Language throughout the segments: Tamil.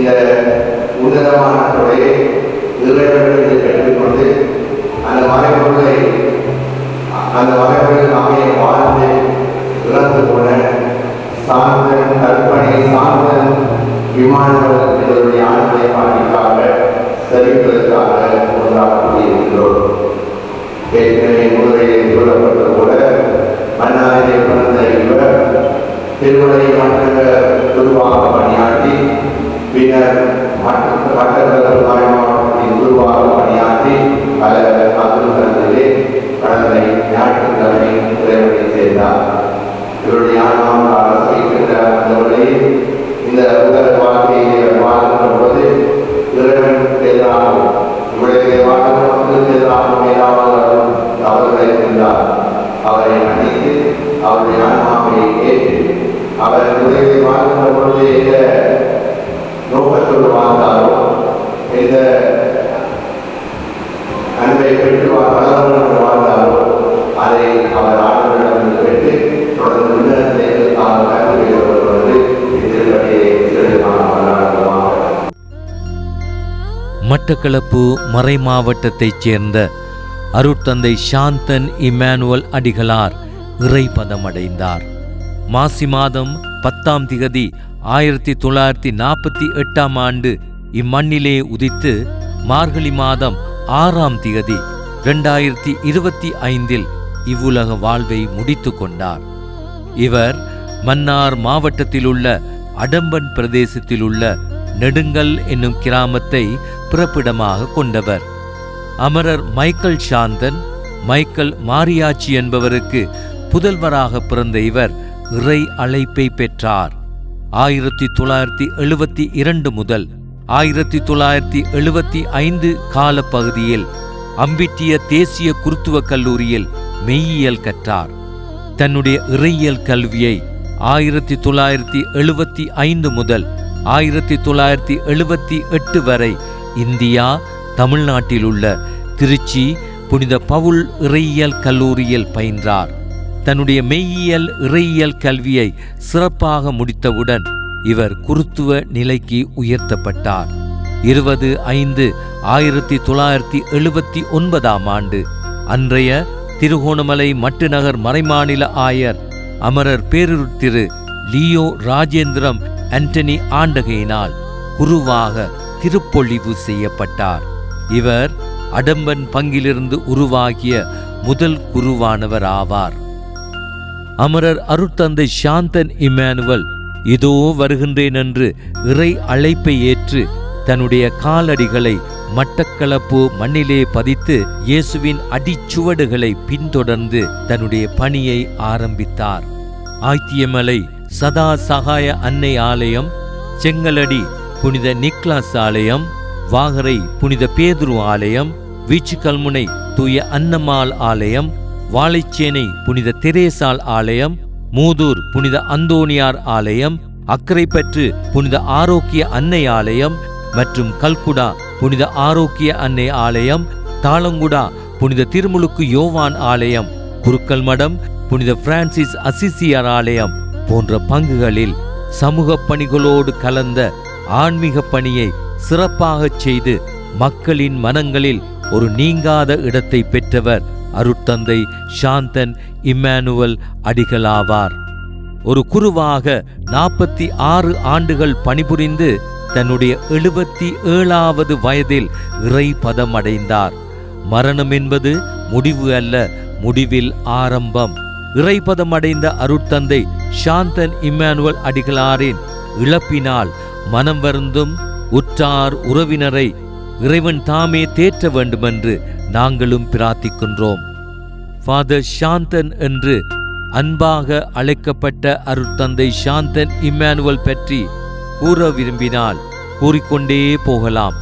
இந்த உன்னதமான துறையை இறைவர்களில் கற்றுக்கொண்டு அந்த மறைபொருளை அந்த மறைபொருள் அமைய வாழ்ந்து இழந்து போன சாந்தன் கற்பனை சாந்தன் விமானங்கள் என்பவருடைய ஆண்களை பாடிக்காக சரிப்பதற்காக ஒன்றாக கொண்டாடக்கூடியிருக்கிறோம் ஏற்கனவே முதலில் சொல்லப்பட்டது போல அண்ணாவிலே பிறந்த இவர் திருமலை மன்ற குருவாக பணியாற்றி பின்னர் மற்ற மட்டக்களப்பு மாவட்டத்தின் குருவாக பணியாற்றி பல அலுவலகங்களிலே கடந்த ஞாயிற்றுக்கிழமை இறைவனை சேர்ந்தார். இவருடைய ஆன்மாவில் அரசிக்கின்ற அந்த வழியில் இந்த உலக வாழ்க்கையை வாழ்கின்ற போது இறைவன் எதிராகவும் இவருடைய வாழ்க்கைக்கு எதிராகவும் ஏதாவது தவறுகளை இருந்தார் அவரை மன்னித்து அவருடைய ஆன்மாவை ஏற்று அவர் உலகை வாழ்கின்ற பொழுது நோக்கத்தோடு வாழ்ந்தாரோ எந்த அன்பை பெற்று வளர்ந்து வாழ்ந்தாரோ அதை அவர் ஆண்டவரிடமிருந்து பெற்று தொடர்ந்து உன்னதத்திற்காக கல்வி வருவது இத்திருப்படியை மட்டக்களப்பு மறை மாவட்டத்தைச் சேர்ந்த அருட்தந்தை சாந்தன் இமானுவல் அடிகளார் இறைபதமடைந்தார். மாசி மாதம் பத்தாம் திகதி ஆயிரத்தி தொள்ளாயிரத்தி நாற்பத்தி எட்டாம் ஆண்டு இம்மண்ணிலே உதித்து மார்கழி மாதம் ஆறாம் திகதி இரண்டாயிரத்தி இருபத்தி ஐந்தில் இவ்வுலக வாழ்வை முடித்து கொண்டார். இவர் மன்னார் மாவட்டத்திலுள்ள அடம்பன் பிரதேசத்திலுள்ள நெடுங்கல் என்னும் கிராமத்தை பிறப்பிடமாக கொண்டவர். அமரர் மைக்கேல் சாந்தன் மைக்கேல் மாரியாச்சி என்பவருக்கு புதல்வராக பிறந்த இவர் இறை அழைப்பை பெற்றார். ஆயிரத்தி தொள்ளாயிரத்தி எழுபத்தி இரண்டு முதல் ஆயிரத்தி தொள்ளாயிரத்தி எழுபத்தி ஐந்து காலப்பகுதியில் அம்பிட்டிய தேசிய குருத்துவ கல்லூரியில் மெய்யியல் கற்றார். தன்னுடைய இறையியல் கல்வியை ஆயிரத்தி தொள்ளாயிரத்தி எழுபத்தி ஐந்து முதல் ஆயிரத்தி தொள்ளாயிரத்தி எழுபத்தி எட்டு வரை இந்தியா தமிழ்நாட்டில் உள்ள திருச்சி புனித பவுல் இறையியல் கல்லூரியில் பயின்றார். தன்னுடைய மெய்யியல் இறையியல் கல்வியை சிறப்பாக முடித்தவுடன் இவர் குருத்துவ நிலைக்கு உயர்த்தப்பட்டார். இருபது ஐந்து ஆயிரத்தி தொள்ளாயிரத்தி எழுபத்தி ஒன்பதாம் ஆண்டு அன்றைய திருகோணமலை மட்டுநகர் மறைமாநில ஆயர் அமரர் பேரூர் திரு லியோ ராஜேந்திரம் ஆண்டனி ஆண்டகையினால் குருவாக திருப்பொழிவு செய்யப்பட்டார். இவர் அடம்பன் பங்கிலிருந்து உருவாகிய முதல் குருவானவர் ஆவார். அமரர் அருட்தந்தை சாந்தன் இமானுவல் இதோ வருகின்றேன் என்று இறை அழைப்பை ஏற்று தன்னுடைய காலடிகளை மட்டக்களப்பு மண்ணிலே பதித்து இயேசுவின் அடிச்சுவடுகளை பின்தொடர்ந்து தன்னுடைய பணியை ஆரம்பித்தார். ஆய்த்தியமலை சதா சகாய அன்னை ஆலயம் செங்கலடி புனித நிக்லாஸ் ஆலயம் வாகரை புனித பேதுரு ஆலயம் வீச்சுக்கல்முனை தூய அன்னம்மாள் ஆலயம் வாழைச்சேனை புனித தெரேசால் ஆலயம் மூதூர் புனித அந்தோணியார் ஆலயம் அக்கரைப்பற்று புனித ஆரோக்கிய அன்னை ஆலயம் மற்றும் கல்குடா புனித ஆரோக்கிய அன்னை ஆலயம் தாளங்குடா புனித திருமுழுக்கு யோவான் ஆலயம் குருக்கல் மடம் புனித பிரான்சிஸ் அசிசியார் ஆலயம் போன்ற பங்குகளில் சமூக பணிகளோடு கலந்த ஆன்மீக பணியை சிறப்பாகச் செய்து மக்களின் மனங்களில் ஒரு நீங்காத இடத்தை பெற்றவர் அருட்தந்தை சாந்தன் இம்மானுவல் அடிகளாவார். ஒரு குருவாக நாற்பத்தி ஆறு ஆண்டுகள் பணிபுரிந்து தன்னுடைய எழுபத்தி ஏழாவது வயதில் இறை பதம் அடைந்தார் மரணம் என்பது முடிவு அல்ல முடிவில் ஆரம்பம். இறைபதம் அடைந்த அருட்தந்தை சாந்தன் இம்மானுவல் அடிகளாரின் இழப்பினால் மனம் வருந்தும் உற்றார் உறவினரை இறைவன் தாமே தேற்ற வேண்டுமென்று நாங்களும் பிரார்த்திக்கின்றோம். ஃபாதர் சாந்தன் என்று அன்பாக அழைக்கப்பட்ட அருட்தந்தை சாந்தன் இம்மானுவல் பற்றி கூற விரும்பினால் கூறிக்கொண்டே போகலாம்.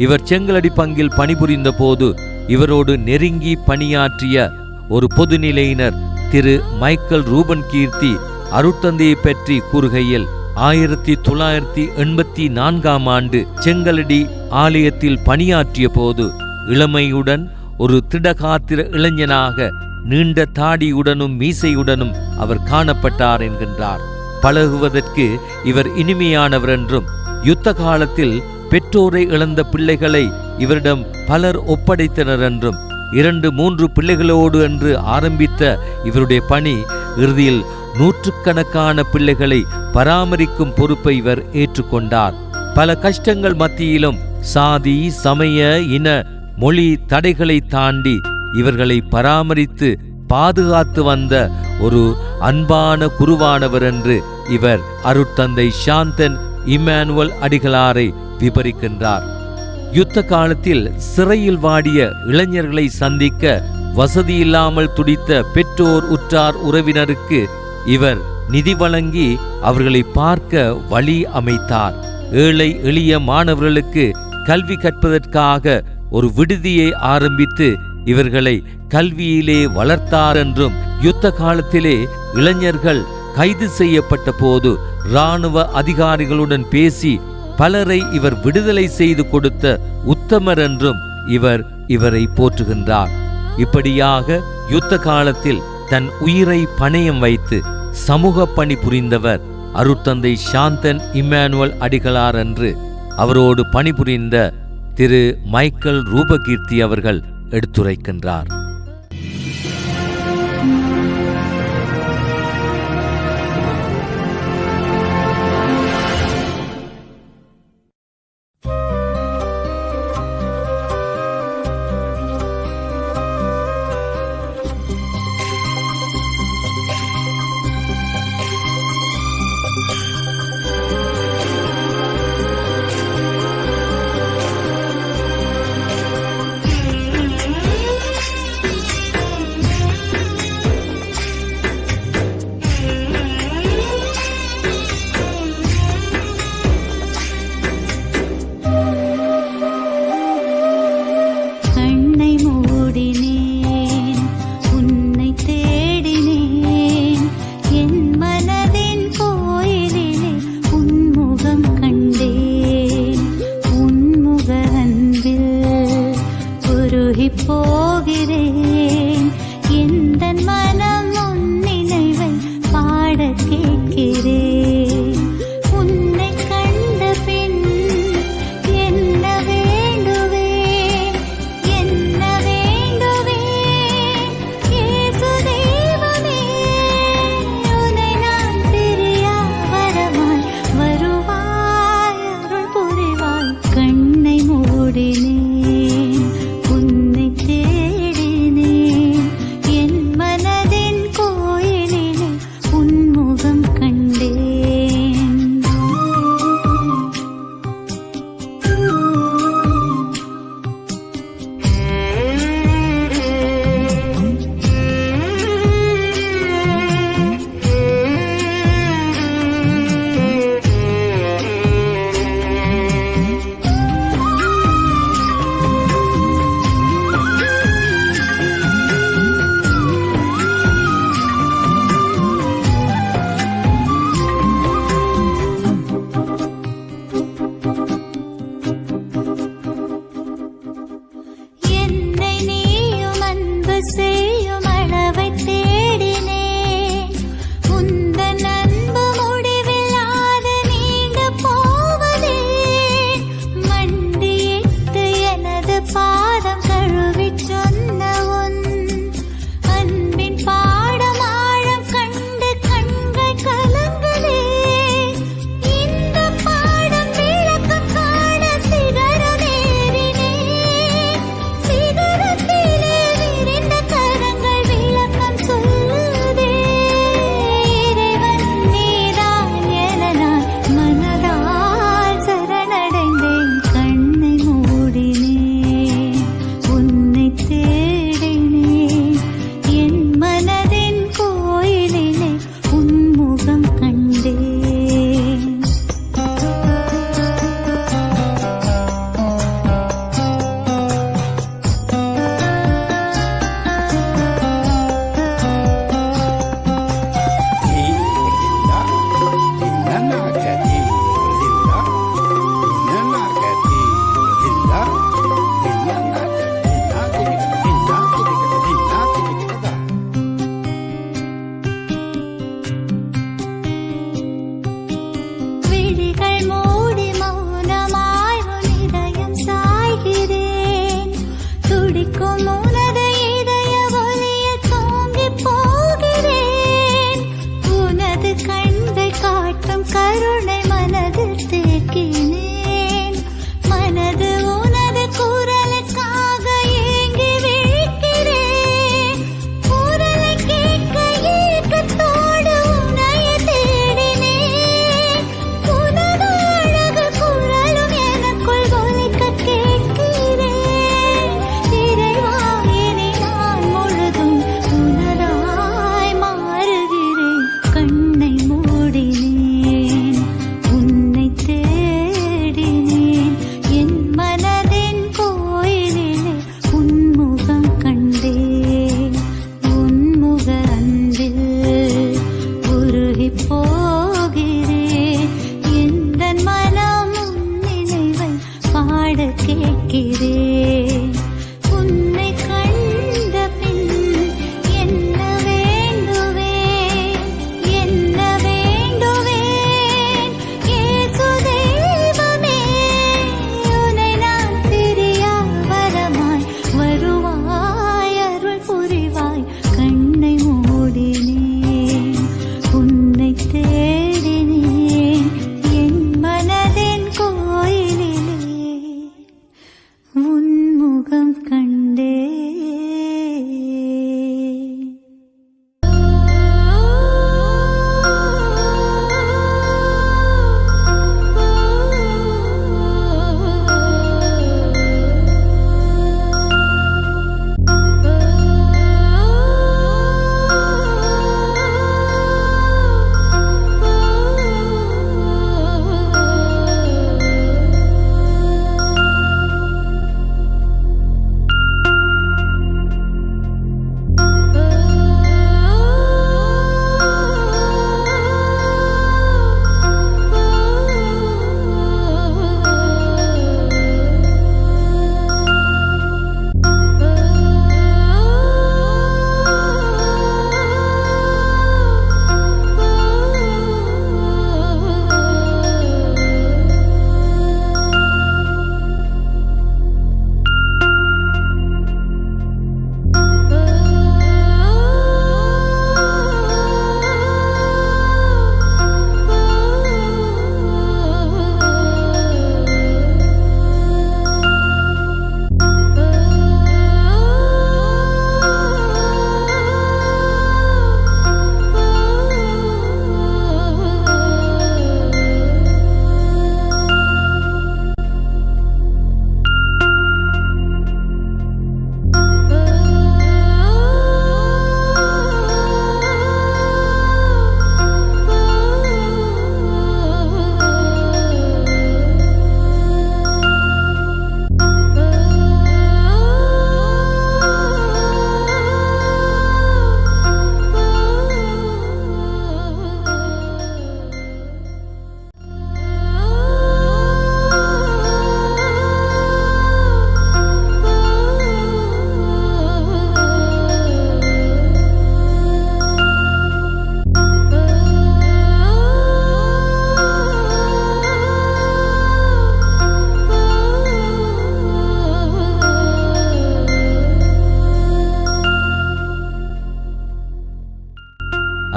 இவர் செங்கலடி பங்கில் பணிபுரிந்த போது இவரோடு நெருங்கி பணியாற்றிய ஒரு பொதுநிலையினர் திரு மைக்கேல் ரூபன் கீர்த்தி அருட்தந்தையை பற்றி கூறுகையில் ஆயிரத்தி தொள்ளாயிரத்தி எண்பத்தி நான்காம் ஆண்டு செங்கலடி ஆலயத்தில் பணியாற்றிய போது இளமையுடன் ஒரு திடகாத்திர இளைஞனாக நீண்ட தாடியுடனும் மீசையுடனும் அவர் காணப்பட்டார் என்கின்றார். பழகுவதற்கு இவர் இனிமையானவர் என்றும் யுத்த காலத்தில் பெற்றோரை இழந்த பிள்ளைகளை இவரிடம் பலர் ஒப்படைத்தனர் என்றும் இரண்டு மூன்று பிள்ளைகளோடு என்று ஆரம்பித்த இவருடைய பணி இறுதியில் நூற்றுக்கணக்கான பிள்ளைகளை பராமரிக்கும் பொறுப்பை இவர் ஏற்றுக்கொண்டார். பல கஷ்டங்கள் மத்தியிலும் சாதி சமய இன மொழி தடைகளை தாண்டி இவர்களை பராமரித்து பாதுகாத்து வந்த ஒரு அன்பான குருவானவர் என்று இவர் அருட்தந்தை சாந்தன் இம்மானுவல் அடிகளாரை விபரிக்கின்றார். யுத்த காலத்தில் சிறையில் வாடிய இளைஞர்களை சந்திக்க வசதியில்லாமல் துடித்த பெற்றோர் உற்றார் உறவினருக்கு இவர் நிதி வழங்கி அவர்களை பார்க்க வழி அமைத்தார். ஏழை எளிய மாணவர்களுக்கு கல்வி கற்பதற்காக ஒரு விடுதியை ஆரம்பித்து இவர்களை கல்வியிலே வளர்த்தார் என்றும் யுத்த காலத்திலே இளைஞர்கள் கைது செய்யப்பட்ட போது இராணுவ அதிகாரிகளுடன் பேசி பலரை இவர் விடுதலை செய்து கொடுத்த உத்தமர் என்றும் இவர் இவரை போற்றுகின்றார். இப்படியாக யுத்த காலத்தில் தன் உயிரை பணயம் வைத்து சமூக பணி புரிந்தவர் அருட்தந்தை சாந்தன் இம்மானுவல் அடிகளார் என்று அவரோடு பணிபுரிந்த திரு மைக்கேல் ரூபகீர்த்தி அவர்கள் எடுத்துரைக்கின்றார். பாடக்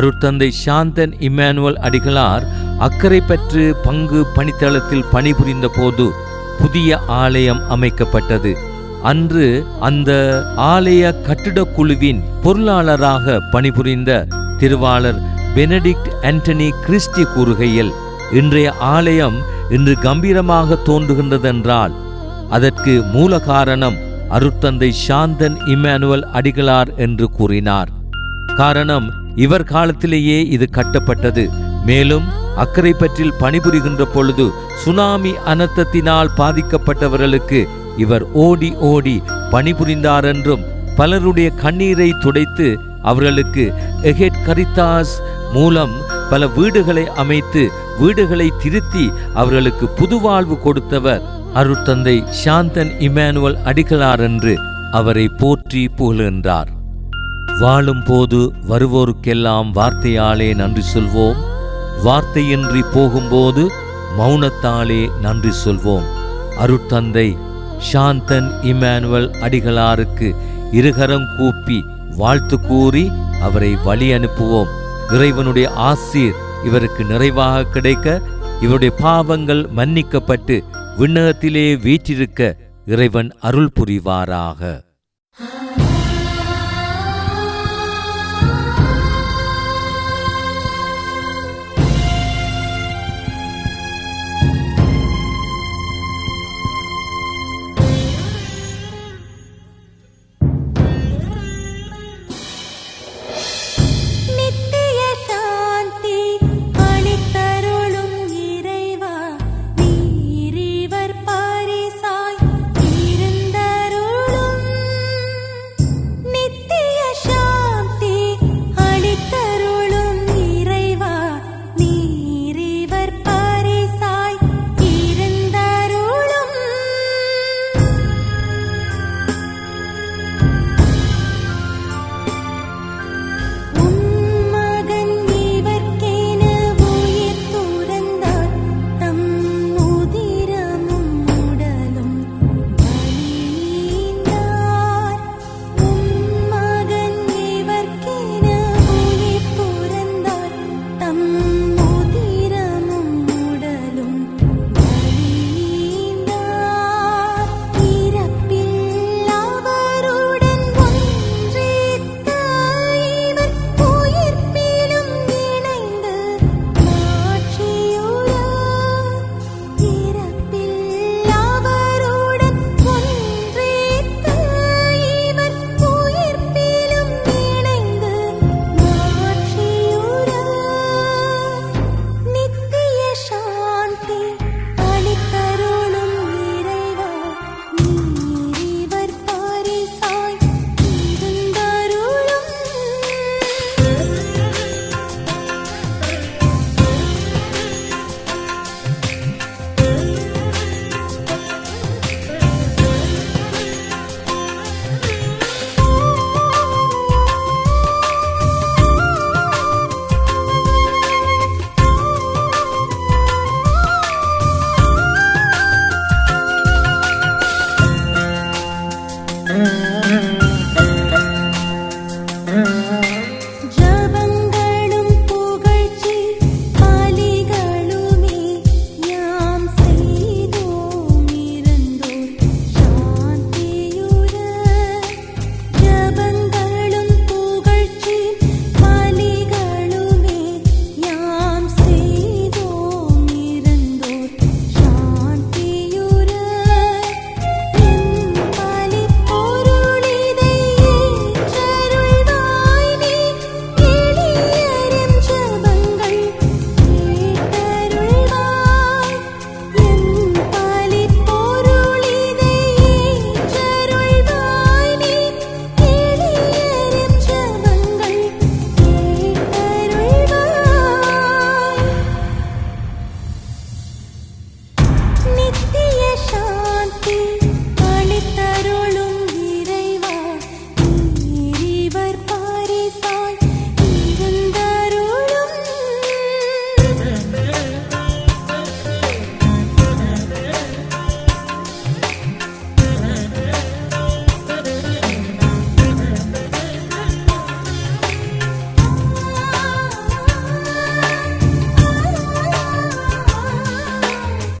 அருட்தந்தை சாந்தன் இம்மானுவல் அடிகளார் அக்கறை பற்று பங்கு பணித்தளத்தில் பணிபுரிந்த போது புதிய ஆலயம் அமைக்கப்பட்டது. அன்று அந்த ஆலய கட்டிடக் குழுவின் பொருளாளராக பணிபுரிந்த திருவாளர் பெனடிக்ட் ஆண்டனி கிறிஸ்டி கூறுகையில் இன்றைய ஆலயம் இன்று கம்பீரமாக தோன்றுகின்றதென்றால் அதற்கு மூல காரணம் அருட்தந்தை சாந்தன் இம்மானுவல் அடிகளார் என்று கூறினார். காரணம் இவர் காலத்திலேயே இது கட்டப்பட்டது. மேலும் அக்கறை பற்றில் பணிபுரிகின்ற பொழுது சுனாமி அனர்த்தத்தினால் பாதிக்கப்பட்டவர்களுக்கு இவர் ஓடி ஓடி பணிபுரிந்தார் என்றும் பலருடைய கண்ணீரை துடைத்து அவர்களுக்கு எஹெட் கரித்தாஸ் மூலம் பல வீடுகளை அமைத்து வீடுகளை திருத்தி அவர்களுக்கு புதுவாழ்வு கொடுத்தவர் அருட்தந்தை சாந்தன் இமானுவல் அடிகளார் என்று அவரை போற்றி புகழ்கின்றார் வாழும்போது வருவோருக்கெல்லாம் வார்த்தையாலே நன்றி சொல்வோம். வார்த்தையின்றி போகும்போது மௌனத்தாலே நன்றி சொல்வோம். அருட்தந்தை சாந்தன் இமானுவல் அடிகளாருக்கு இருகரம் கூப்பி வாழ்த்து கூறி அவரை வழி அனுப்புவோம். இறைவனுடைய ஆசீர் இவருக்கு நிறைவாக கிடைக்க இவருடைய பாவங்கள் மன்னிக்கப்பட்டு விண்ணகத்திலே வீற்றிருக்க இறைவன் அருள் புரிவாராக.